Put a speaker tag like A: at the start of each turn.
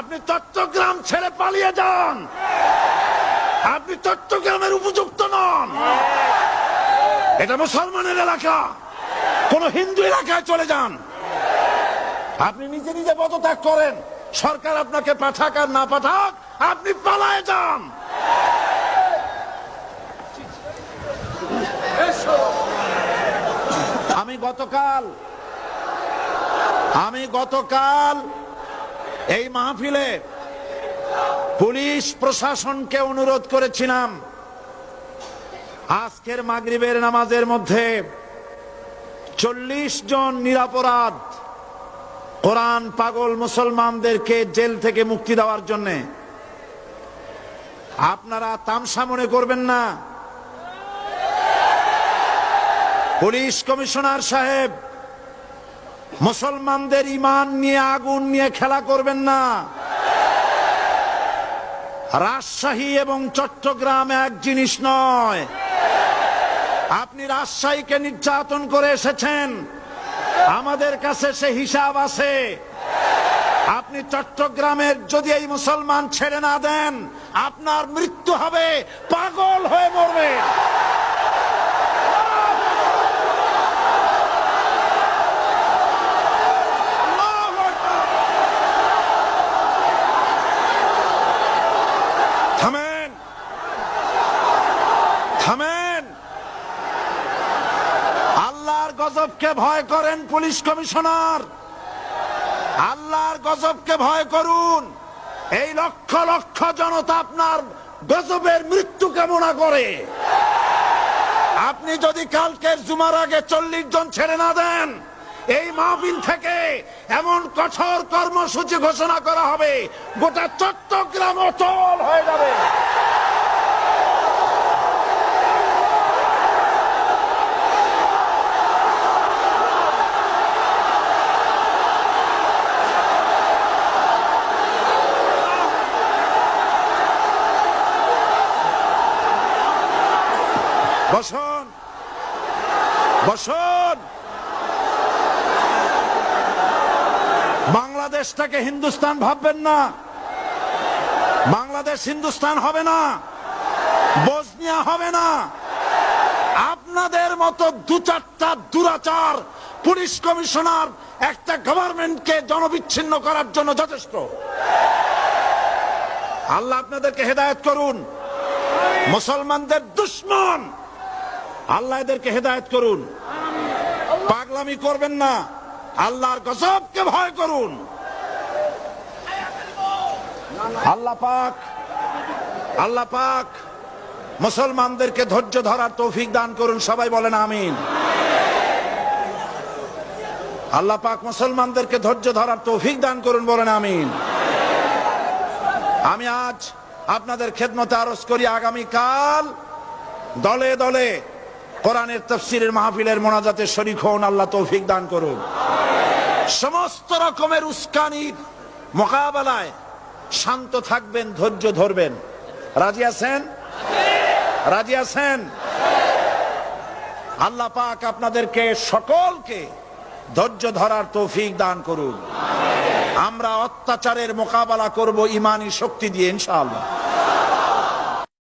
A: আপনি চট্টগ্রাম ছেড়ে পালিয়ে যান। আপনি চট্টগ্রামের উপযুক্ত নন। এটা মুসলমানের এলাকা। কোন হিন্দু এলাকায় চলে যান। আপনি নিজে নিজে পদত্যাগ করেন। সরকার আপনাকে পাঠাক আর না পাঠাক, আপনি পালায় যান। আমি গতকাল আমি গতকাল এই মাহফিলে পুলিশ প্রশাসনকে অনুরোধ করেছিলাম, আজকের মাগরিবের নামাজের মধ্যে চল্লিশ জন নিরাপরাধ কোরআন পাগল মুসলমানদেরকে জেল থেকে মুক্তি দেওয়ার জন্য। আপনারা তামসা মনে করবেন না। পুলিশ কমিশনার সাহেব মুসলমানদের ইমান নিয়ে, আগুন নিয়ে খেলা করবেন না। রাজশাহী এবং চট্টগ্রাম এক জিনিস নয়। আপনি রাজশাহীকে নির্যাতন করে এসেছেন। আমাদের কাছে সে হিসাব আছে। আপনি চট্টগ্রামের যদি এই মুসলমান ছেড়ে না দেন, আপনার মৃত্যু হবে, পাগল হয়ে মরবে। গজবকে ভয় করেন পুলিশ কমিশনার। আল্লাহর গজবকে ভয় করুন। এই লক্ষ লক্ষ জনতা আপনার গজবের মৃত্যু কামনা করে। আপনি যদি কালকের জুমার আগে চল্লিশ জন ছেড়ে না দেন, এই মাহফিল থেকে এমন কঠোর কর্মসূচি ঘোষণা করা হবে, গোটা চট্টগ্রাম অচল হয়ে যাবে। বসুন। বসুন। বাংলাদেশটাকে হিন্দুস্তান ভাববেন না। বাংলাদেশ হিন্দুস্তান হবে না। বসনিয়া হবে না। আপনাদের মতো দু চারটা দুরাচার পুলিশ কমিশনার একটা গভর্নমেন্টকে জনবিচ্ছিন্ন করার জন্য যথেষ্ট। আল্লাহ আপনাদেরকে হেদায়ত করুন। মুসলমানদের দুশ্মন। আল্লাহ এদেরকে হেদায়েত করুন। পাগলামি করবেন না। আল্লাহর গজবকে ভয় করুন। আল্লাহ পাক আল্লাহ পাক, মুসলমানদেরকে ধৈর্য ধরার তৌফিক দান করুন, সবাই বলেন আমিন। আল্লাহ পাক মুসলমানদেরকে ধৈর্য ধরার তৌফিক দান করুন, বলেন আমিন। আমি আজ আপনাদের খেদমতে আরজ করি আগামী কাল দলে দলে কোরআনের তফসিরের মাহফিলের মোনাজাতে শরিক হন, আল্লাহ তৌফিক দান করুন। সমস্ত রকমের উস্কানির মোকাবেলায় শান্ত থাকবেন, ধৈর্য ধরবেন। রাজি আছেন? রাজি আছেন? আল্লাহ পাক আপনাদেরকে সকলকে ধৈর্য ধরার তৌফিক দান করুন। আমরা অত্যাচারের মোকাবেলা করব ইমানি শক্তি দিয়ে, ইনশাআল্লাহ।